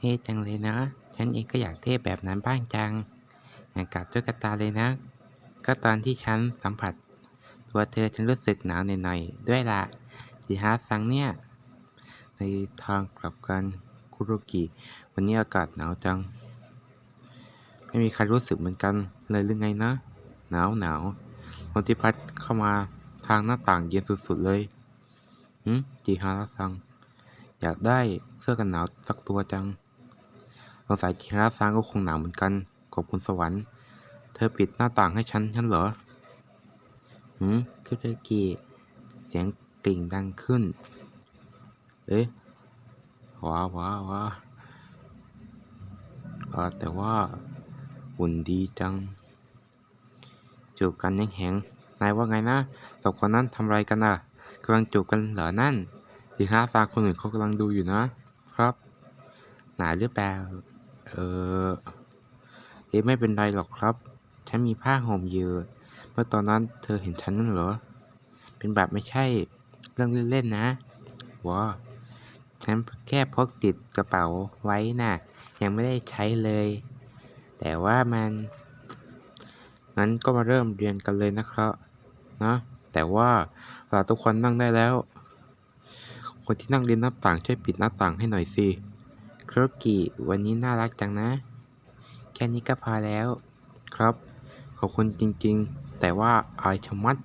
เท่จังเลยนะ ฉันเองก็อยากเท่แบบนั้นบ้างจังอยางกับตุ๊กตาเลยนะ ก็ตอนที่ฉันสัมผัส ตัวเธอฉันรู้สึกหนาวหน่อยๆด้วยล่ะจิฮาซังเนี่ยในทางกลับกันคุโรกิ วันนี้อากาศหนาวจัง ไม่มีใครรู้สึกเหมือนกันเลยหรือไงนะ หนาวหนาวลมที่พัดเข้ามาทางหน้าต่างเย็นสุดๆเลยหืมจิฮาระซัง อยากได้เสื้อกันหนาวสักตัวจัง สงสัยจิฮาระซังก็คงหนาวเหมือนกัน ขอบคุณสวรรค์ เธอปิดหน้าต่างให้ฉันฉันเหรอ หืมคุโรกิเสียงกริ่งดังขึ้น เอ๊ะว้าวว้าว้าแต่ว่าหุ่นดีจัง จูบกันยังแหงนายว่าไงนะสองคนนั้นทำไรกันอะกำลังจูบกันเหรอนั่นสิฮะฟาคนอื่นเขากำลังดูอยู่นะ ครับ หนาหรือเปล่า เออเอ๊ะไม่เป็นไรหรอกครับ ฉันมีผ้าห่มอยู่เมื่อตอนนั้นเธอเห็นฉันนั่นเหรอ เป็นแบบไม่ใช่เรื่องเล่นๆนะว้าฉันแค่พกติดกระเป๋าไว้น่ะ ยังไม่ได้ใช้เลย แต่ว่ามันงั้นก็มาเริ่มเรียนกันเลยนะครับนะแต่ว่าเราทุกคนนั่งได้แล้ว คนที่นั่งเริมหน้าต่างช่วยปิดหน้าต่างให้หน่อยสิ ครกิวันนี้น่ารักจังนะ แค่นี้ก็พอแล้ว ครับ ขอบคุณจริงๆ แต่ว่าอายชะมัด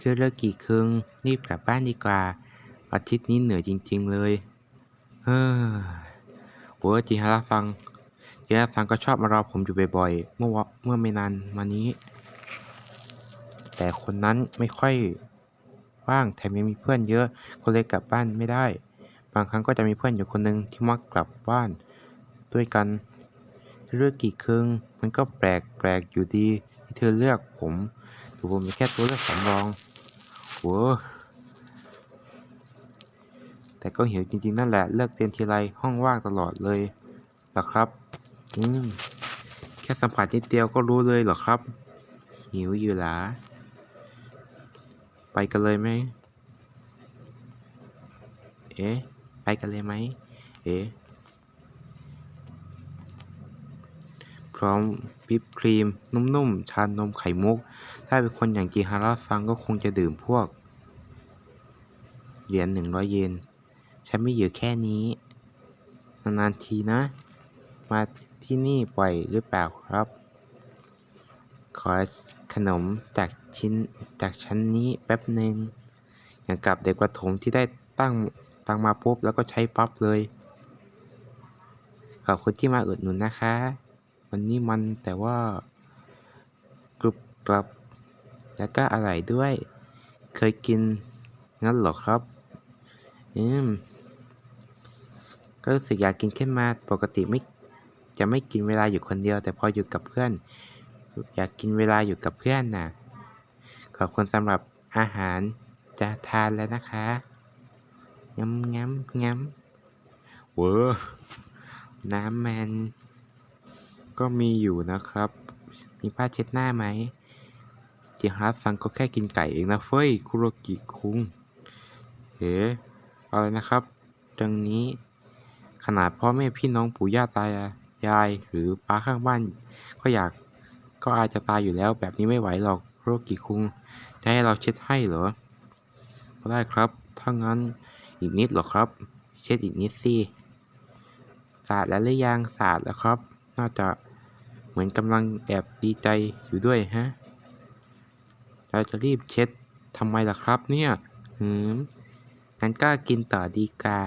คือเลิกกี่ครึ่งรีบกลับบ้านดีกว่า อาทิตย์นี้เหนื่อยจริงๆเลย เฮ้อโว้จิฮาระฟังจิฮาระฟังก็ชอบมารอผมอยู่บ่อยๆ เมื่อเมื่อไม่นานมานี้ แต่คนนั้นไม่ค่อยว่างแถมยังมีเพื่อนเยอะก็เลยกลับบ้านไม่ได้ บางครั้งก็จะมีเพื่อนอยู่คนหนึ่งที่มักกลับบ้านด้วยกันเลือกกี่ครึ่งมันก็แปลกแปลกอยู่ดีที่เธอเลือกผมแต่ผมเป็นแค่ตัวเลือกสำรองโว้ แต่ก็หิวจริงๆนั่นแหละ เลิกเรียนทีไรห้องว่างตลอดเลยหรอครับ อืม แค่สัมผัสนิดเดียวก็รู้เลยหรอครับ หิวอยู่หลาไปกันเลยไหม เอ๊ะ ไปกันเลยไหม เอ๊ะ พร้อมวิปครีม นุ่มๆ ชานมไข่มุก ถ้าเป็นคนอย่างจิฮาระซังก็คงจะดื่มพวก เหรียญหนึ่งร้อยเยน ฉันไม่อยู่แค่นี้ นานๆทีนะ มาที่นี่บ่อยหรือเปล่าครับ ขอขนมจากชิ้นจากชั้นนี้แป๊บหนึ่งอย่างกับเด็กประถมที่ได้ตั้งตั้งมาปุ๊บแล้วก็ใช้ปั๊บเลย ขอบคุณที่มาอุดหนุนนะคะ วันนี้มันแต่ว่ากรุบกรับ แล้วก็อร่อยด้วย เคยกินงั้นเหรอครับ อืมก็รู้สึกอยากกินขึ้นมาปกติไม่จะไม่กินเวลาอยู่คนเดียว แต่พออยู่กับเพื่อน อยากกินเวลาอยู่กับเพื่อนน่ะ ขอบคุณสำหรับอาหารจะทานแล้วนะคะงำงำงำเวอร์น้ำมันก็มีอยู่นะครับ มีผ้าเช็ดหน้าไหมจิฮาร์ซังก็แค่กินไก่เองนะเฟ้ยคุโรกิคุงเฮ อ๋อะไรนะครับตรงนี้ขนาดพ่อแม่พี่น้องปู่ย่าตายาย หรือป้าข้างบ้าน ก็อยากก็อาจจะตายอยู่แล้วแบบนี้ไม่ไหวหรอกโรกิคุง จะให้เราเช็ดให้เหรอก็ได้ครับถ้างั้นอีกนิดหรอครับ เช็ดอีกนิดสิสาดแล้วหรือยังสาดแล้วครับ น่าจะเหมือนกำลังแอบดีใจอยู่ด้วยฮะเราจะรีบเช็ดทำไมล่ะครับเนี่ยหืม งั้นก็กินต่อดีกว่า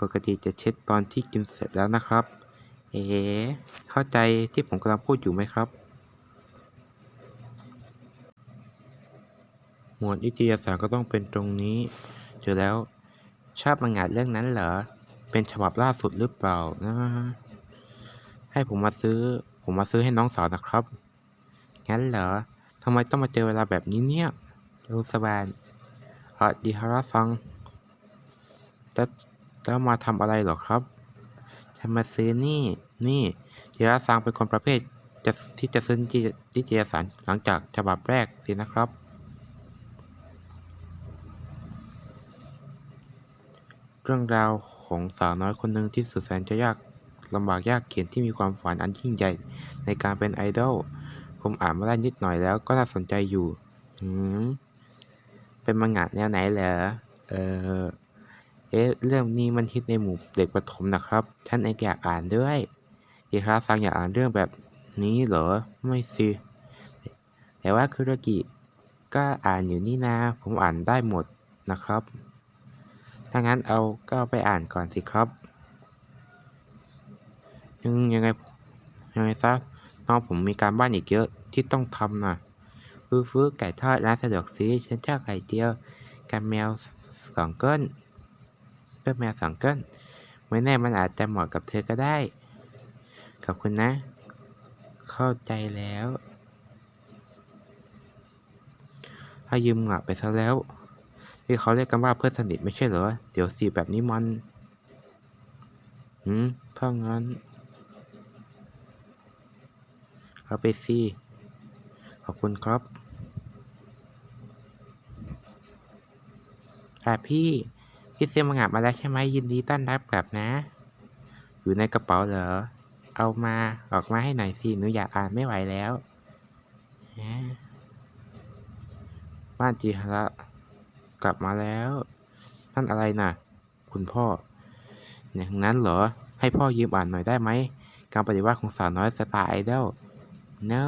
ปกติจะเช็ดตอนที่กินเสร็จแล้วนะครับ เอ๋เข้าใจที่ผมกำลังพูดอยู่ไหมครับ หมวดวิทยาศาสตร์ก็ต้องเป็นตรงนี้เจอแล้วชอบมังงะเรื่องนั้นเหรอ เป็นฉบับล่าสุดหรือเปล่านะให้ผมมาซื้อ ผมมาซื้อให้น้องสาวนะครับ งั้นเหรอทำไมต้องมาเจอเวลาแบบนี้เนี่ยลุงสบาน ออดีฮาระฟังจะแล้วมาทำอะไรหรอครับฉันมาซื้อนี่ นี่จิระซังเป็นคนประเภทจะที่จะซื้อนินิตยสารหลังจากฉบับแรกสินะครับ เรื่องราวของสาวน้อยคนหนึ่งที่สุดแสนจะยากลำบากยากเข็ญที่มีความฝันอันยิ่งใหญ่ในการเป็นไอดอล ผมอ่านมาได้นิดหน่อยแล้วก็น่าสนใจอยู่หืม เป็นมังงะแนวไหนเหรอ เออ เอ๊ะ เรื่องนี้มันฮิตในหมู่เด็กประถมนะครับ ฉันเองก็อยากอ่านด้วยยีคราซังอยากอ่านเรื่องแบบนี้เหรอ ไม่สิ แต่ว่าคุรกิก็อ่านอยู่นี่นาผมอ่านได้หมดนะครับ ถ้างั้นเอาก็าไปอ่านก่อนสิครับ ยังยังไงยังไงซะน้องผมมีการบ้านอีกเยอะที่ต้องทำนะ ฟื้อฟื้อไก่ทอดร้านสะดวกซื้อฉันชอบไข่เจียวกันแมวสองก้นเพื่อแมวสองก้นไม่แน่มันอาจจะเหมาะกับเธอก็ได้ ขอบคุณนะ เข้าใจแล้วถ้ายืมเงะไปซะแล้ว ที่เขาเรียกกันว่าเพื่อนสนิทไม่ใช่เหรอ เดี๋ยวสิแบบนี้มันหืมถ้างั้นเอาไปสิขอบคุณครับ ค่ะพี่ พี่เซมังงะมาแล้วใช่ไหมยินดีต้อนรับกลับนะ อยู่ในกระเป๋าเหรอ เอามาออกมาให้หน่อยสิหนูอยากอ่านไม่ไหวแล้วฮะบ้านจีฮาระกลับมาแล้วนั่นอะไรน่ะ คุณพ่อ อย่างนั้นเหรอ ให้พ่อยืมอ่านหน่อยได้ไหม การปฏิวัติของสาวน้อยสตาร์ไอดอล no